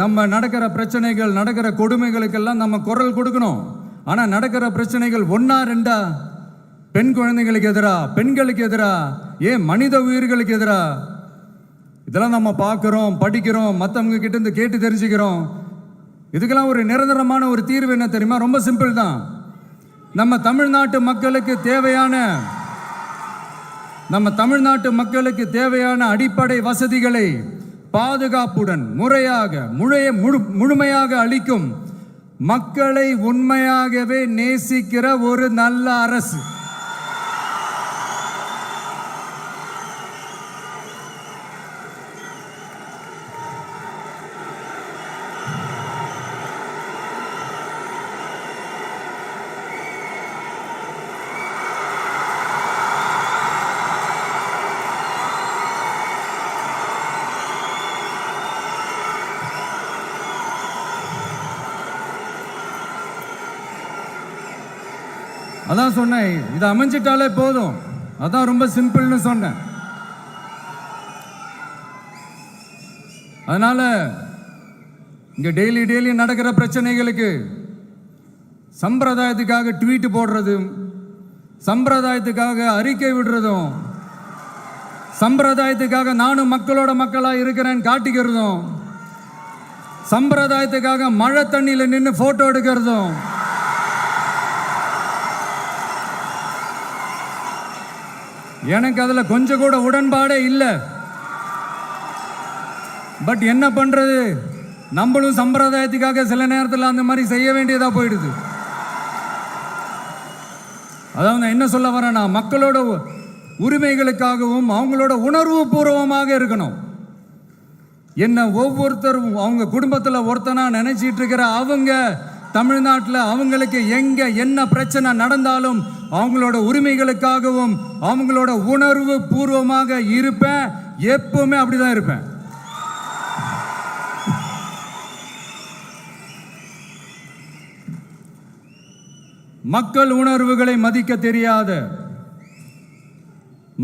நம்ம நடக்கிற பிரச்சனைகள் நடக்கிற கொடுமைகளுக்கெல்லாம் நம்ம குரல் கொடுக்கணும். ஆனால் நடக்கிற பிரச்சனைகள் ஒன்னா ரெண்டா? பெண் குழந்தைகளுக்கு எதிராக பெண்களுக்கு எதிராக ஏன் மனித உயிர்களுக்கு எதிராக இதெல்லாம் நம்ம பார்க்குறோம் படிக்கிறோம் மற்றவங்க கிட்டேருந்து கேட்டு தெரிஞ்சுக்கிறோம். இதுக்கெல்லாம் ஒரு நிரந்தரமான ஒரு தீர்வு என்ன தெரியுமா? ரொம்ப சிம்பிள் தான். நம்ம தமிழ்நாட்டு மக்களுக்கு தேவையான நம்ம தமிழ்நாட்டு மக்களுக்கு தேவையான அடிப்படை வசதிகளை பாதுகாப்புடன் முறையாக முழைய முழு முழுமையாக அளிக்கும் மக்களை உண்மையாகவே நேசிக்கிற ஒரு நல்ல அரசு. அதான் சொன்னேன் இது அமைஞ்சிட்டாலே போதும். அதான் ரொம்ப சிம்பிள்னு சொன்னேன். அதனால இங்க டெய்லி டெய்லி நடக்கிற பிரச்சனைகளுக்கு சம்பிரதாயத்துக்காக ட்வீட் போடுறதும் சம்பிரதாயத்துக்காக அறிக்கை விடுறதும் சம்பிரதாயத்துக்காக நானும் மக்களோட மக்களாக இருக்கிறேன்னு காட்டிக்கிறதும் சம்பிரதாயத்துக்காக மழை தண்ணியில் நின்று ஃபோட்டோ எடுக்கிறதும் எனக்கு அதில் கொஞ்சம் கூட உடன்பாடே இல்லை. பட் என்ன பண்ணுறது நம்மளும் சம்பிரதாயத்துக்காக சில நேரத்தில் அந்த மாதிரி செய்ய வேண்டியதாக போயிடுது. அதாவது என்ன சொல்ல வரேன்னா மக்களோட உரிமைகளுக்காகவும் அவங்களோட உணர்வு பூர்வமாக இருக்கணும். என்ன ஒவ்வொருத்தரும் அவங்க குடும்பத்தில் ஒருத்தனா நினைச்சிட்டு இருக்கிற அவங்க தமிழ்நாட்டில் அவங்களுக்கு எங்க என்ன பிரச்சனை நடந்தாலும் அவங்களோட உரிமைகளுக்காகவும் அவங்களோட உணர்வு பூர்வமாக இருப்பேன். எப்பவுமே அப்படிதான் இருப்பேன். மக்கள் உணர்வுகளை மதிக்க தெரியாத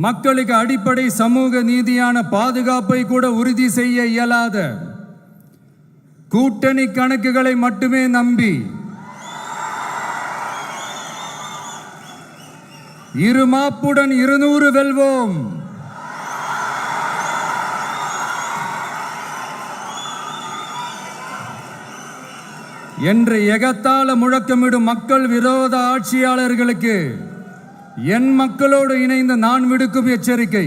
மக்களுக்கு அடிப்படை சமூக நீதியான பாதுகாப்பை கூட உறுதி செய்ய இயலாத கூட்டணி கணக்குகளை மட்டுமே நம்பி இரு மாப்புடன் இருநூறு வெல்வோம். என்று எகத்தால முழக்கமிடும் மக்கள் விரோத ஆட்சியாளர்களுக்கு என் மக்களோடு இணைந்து நான் விடுக்கும் எச்சரிக்கை.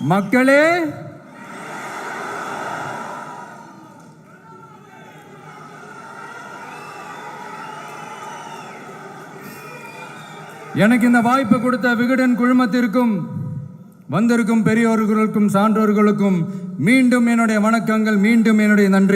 மக்களே எனக்கு இந்த வாய்ப்பு கொடுத்த விகடன் குழுமத்திற்கும் வந்திருக்கும் பெரியோர்களுக்கும் சான்றோர்களுக்கும் மீண்டும் என்னுடைய வணக்கங்கள் மீண்டும் என்னுடைய நன்றி.